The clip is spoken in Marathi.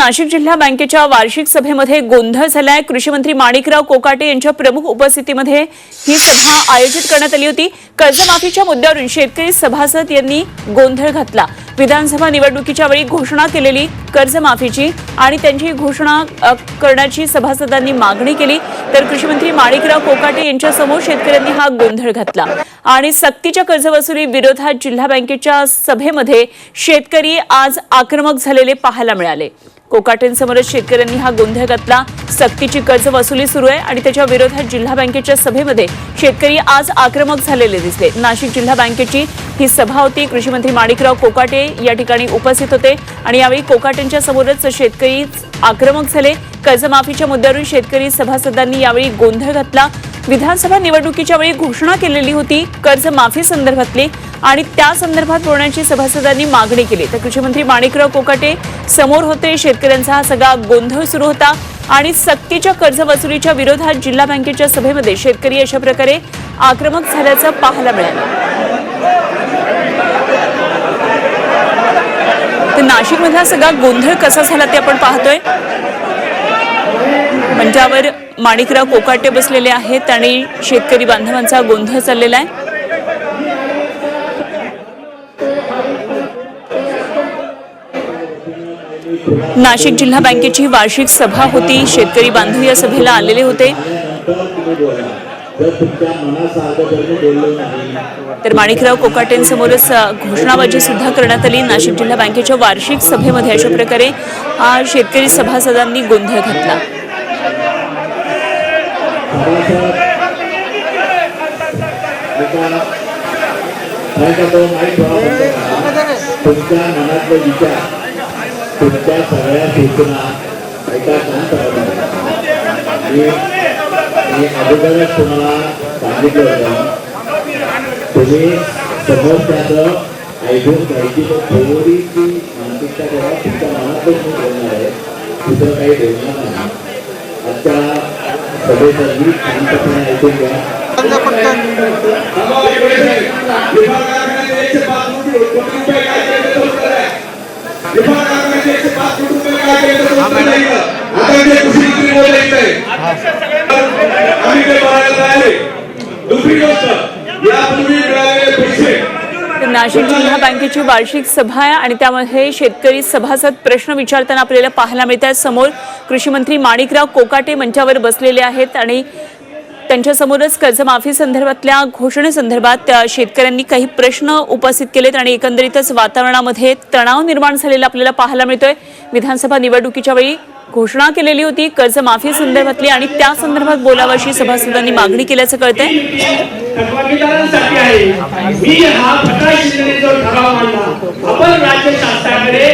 नाशिक जिल्हा बँकेच्या वार्षिक सभेमध्ये गोंधळ झालाय. कृषी मंत्री माणिकराव कोकाटे यांच्या प्रमुख उपस्थितीमध्ये ही सभा आयोजित करण्यात आली होती. कर्जमाफीच्या मुद्द्यावरून शेतकरी सभासद यांनी गोंधळ घातला. विधानसभा निवडणुकीच्या वेळी घोषणा केलेली कर्जमाफीची आणि त्यांची घोषणा करण्याची सभासदांनी मागणी केली. तर कृषीमंत्री माणिकराव कोकाटे यांच्यासमोर शेतकऱ्यांनी हा गोंधळ घातला. आणि सक्तीच्या कर्जवसुली विरोधात जिल्हा बँकेच्या सभेमध्ये शेतकरी आज आक्रमक झालेले पाहायला मिळाले. कोकाटेंसमोरच शेतकऱ्यांनी हा गोंधळ घातला. सक्तीची कर्ज वसुली सुरू आहे आणि त्याच्या विरोधात जिल्हा बँकेच्या सभेमध्ये शेतकरी आज आक्रमक झालेले दिसले. नाशिक जिल्हा बँकेची ही सभा होती. कृषी मंत्री माणिकराव कोकाटे या ठिकाणी उपस्थित होते आणि यावेळी कोकाटेंच्या समोरच शेतकरी आक्रमक झाले. कर्जमाफीच्या मुद्द्यावरून शेतकरी सभासदांनी यावेळी गोंधळ घातला. विधानसभा निवडणुकीच्या वेळी घोषणा केलेली होती. कर्जमाफी संदर्भातली. आणि त्या संदर्भात बोलण्याची सभासदांनी मागणी केली. तर कृषीमंत्री माणिकराव कोकाटे समोर होते. शेतकऱ्यांचा हा सगळा गोंधळ सुरू होता आणि सक्तीच्या कर्ज वसुलीच्या विरोधात जिल्हा बँकेच्या सभेमध्ये शेतकरी अशा प्रकारे आक्रमक झाल्याचं पाहायला मिळालं. तर नाशिकमधला सगळा गोंधळ कसा झाला ते आपण पाहतोय. मंचावर माणिकराव कोकाटे बसलेले आहेत आणि शेतकरी बांधवांचा गोंधळ चाललेला आहे. नाशिक जिल्हा बँकेची वार्षिक सभा होती. शेतकरी बांधव या सभेला आलेले होते. तर माणिकराव कोकाटेंसमोरच घोषणाबाजी सुद्धा करण्यात आली. नाशिक जिल्हा बँकेच्या वार्षिक सभेमध्ये अशा प्रकारे हा शेतकरी सभासदांनी गोंधळ घातला. तुमच्या मनातले विचार तुमच्या सगळ्या सूचना एका शांत पद्धतीने. मी मी अगोदरच तुम्हाला सांगितलं होतं तुम्ही समोरच्याचं ऐकून घ्यायची तर मानसिकता करा तुमच्या मी बोलणार आहे दुसरं काही बोलणार नाही. आजच्या सभेसाठी शांतपणे ऐकून घ्या. दुसरी गोष्ट यापूर्वी मिळालेले पैसे तर नाशिक जिल्हा बँकेची वार्षिक सभा आहे आणि त्यामध्ये शेतकरी सभासद प्रश्न विचारताना आपल्याला पाहायला मिळत आहेत. समोर कृषी मंत्री माणिकराव कोकाटे मंचावर बसलेले आहेत आणि त्यांच्यासमोरच कर्जमाफी संदर्भातल्या घोषणेसंदर्भात शेतकऱ्यांनी काही प्रश्न उपस्थित केलेत आणि एकंदरीतच वातावरणामध्ये तणाव निर्माण झालेला आपल्याला पाहायला मिळतोय. विधानसभा निवडणुकीच्या वेळी घोषणा केलेली होती. कर्जमाफी संदर्भातली आणि त्या संदर्भात बोलावं अशी सभासदांनी मागणी केल्याचं कळतंय. आहे. आपण राज्य शासनाकडे